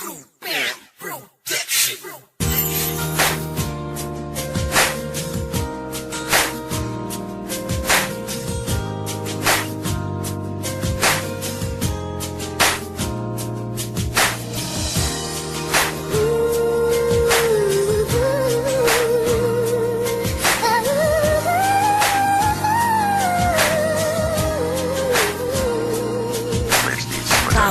Boom.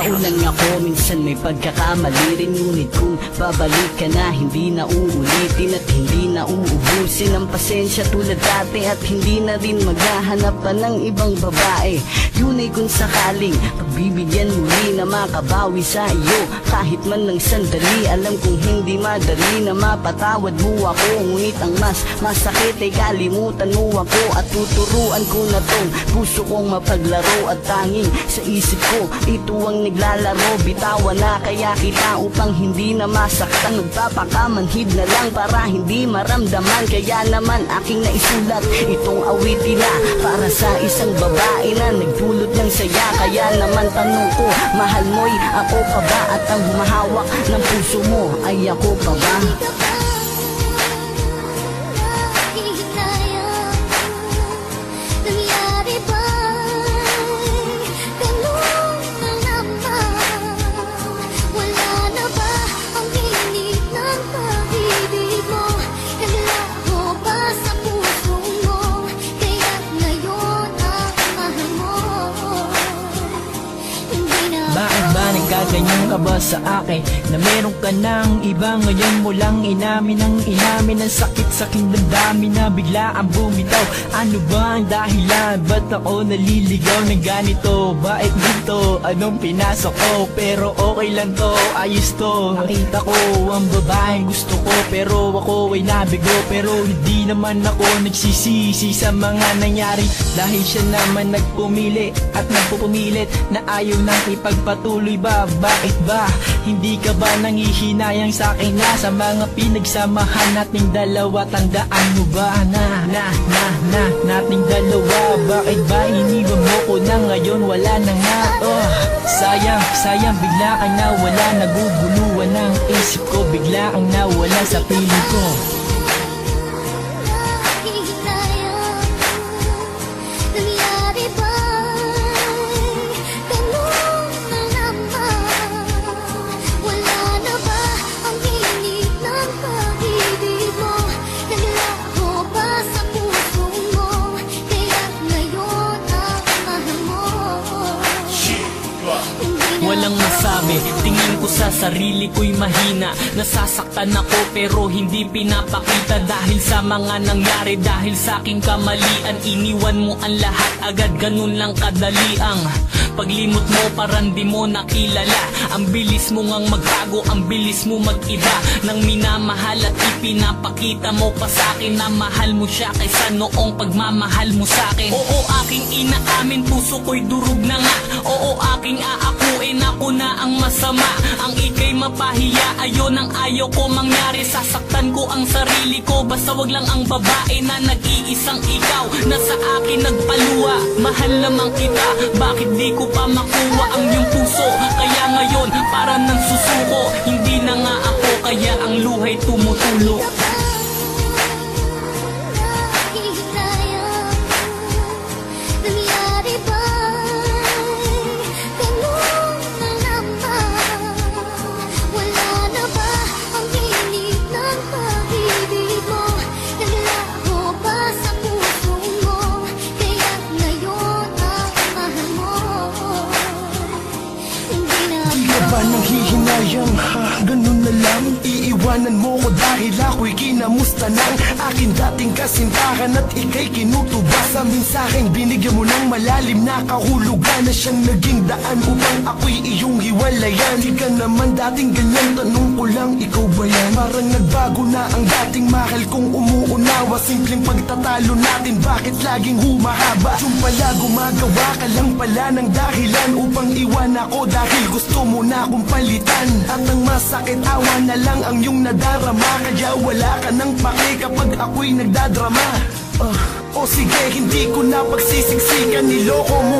Tao lang ako, minsan may pagkakamali rin Ngunit kung babalik ka na, hindi na uulitin At hindi na uubusin ang pasensya tulad dati At hindi na rin maghahanap pa ng ibang babae. Yun ay kung sakaling pagbibigyan muli na makabawi sa iyo. Kahit man ng sandali, alam kong hindi madali na mapatawad mo ako. Ngunit ang mas masakit ay kalimutan mo ako At tuturuan ko na tong puso kong mapaglaro At tanging sa isip ko, ito ang naglalaro Bitawan na kaya kita upang hindi na masaktan Nagpapakamanhid na lang para hindi maramdaman Kaya naman aking naisulat itong awitin na Para sa isang babae na nagdulot ng saya Kaya naman tanong ko, mahal mo'y ako pa ba? At ang humahawak ng puso mo ay ako pa ba? Nagkaganyan ka ba sa akin Na meron ka ng iba ngayon mo lang inamin ang inamin Ang sakit-sakit damdamin na bigla ang bumitaw Ano ba ang dahilan? Ba't ako naliligaw ng ganito? Bakit dito? Anong pinasok ko? Pero okay lang to, ayos to Nakita ko ang babaeng gusto ko Pero ako ay nabigo Pero hindi naman ako nagsisisi sa mga nangyari Dahil siya naman nagpumili At nagpupumilit na ayaw nang ipagpatuloy ba? Bakit ba? Hindi ka ba nangihinayang sa akin na Sa mga pinagsamahan nating dalawa Tandaan mo ba na Na, na, na, nating dalawa? Bakit ba iniwan mo ko na ngayon Wala na nga? Oh, Sayang, sayang bigla kang nawala. Naguguluhan ng isip ko Bigla kang nawala sa piling ko Walang masabi, tingin ko sa sarili ko'y mahina. Nasasaktan ako pero hindi pinapakita Dahil sa mga nangyari, dahil sa aking kamalian Iniwan mo ang lahat, agad ganun lang kadali ang Paglimot mo parang di mo nakilala. Ang bilis mo ngang magbago, ang bilis mo mag-iba. Nang minamahal at ipinapakita mo pa sa akin Na mahal mo siya kaysa noong pagmamahal mo sa akin. Oo aking inaamin, puso ko'y durog na nga. Oo aking aakuin, ako na ang masama. Ang ikay mapahiya, ayon ang ayaw ko mangyari. Sasaktan ko ang sarili ko, basta wag lang ang babae na nag-iisang ikaw. Na sa akin nagpaluwa, mahal naman kita. Bakit di ko pa makuha ang iyong puso? Kaya ngayon, para nang susuko Hindi na nga ako, kaya ang luhay tumutulo Di ka ba nanghihinayang ha? Ganun na lang Iiwanan mo ko dahil ako'y kinamusta ng Aking dating kasintahan at ika'y kinutubasa Minsaking binigyan mo ng malalim na kahulugan Na siyang naging daan upang ako'y iyong hiwalayan Di ka naman dating ganyan, tanong ko lang ikaw ba yan? Parang nagbago na ang dating mahal kong umuunawa Simpleng pagtatalo natin, bakit laging humahaba? Yung pala gumagawa ka lang pala ng dahilan Upang iwan ako dahil gusto mo na akong palitan At ang masakit awa na lang ang iyong nadarama. Kaya wala ka nang pake kapag ako'y nagdadrama. Ah, O sige, hindi ko na pagsisiksikan. Niloko mo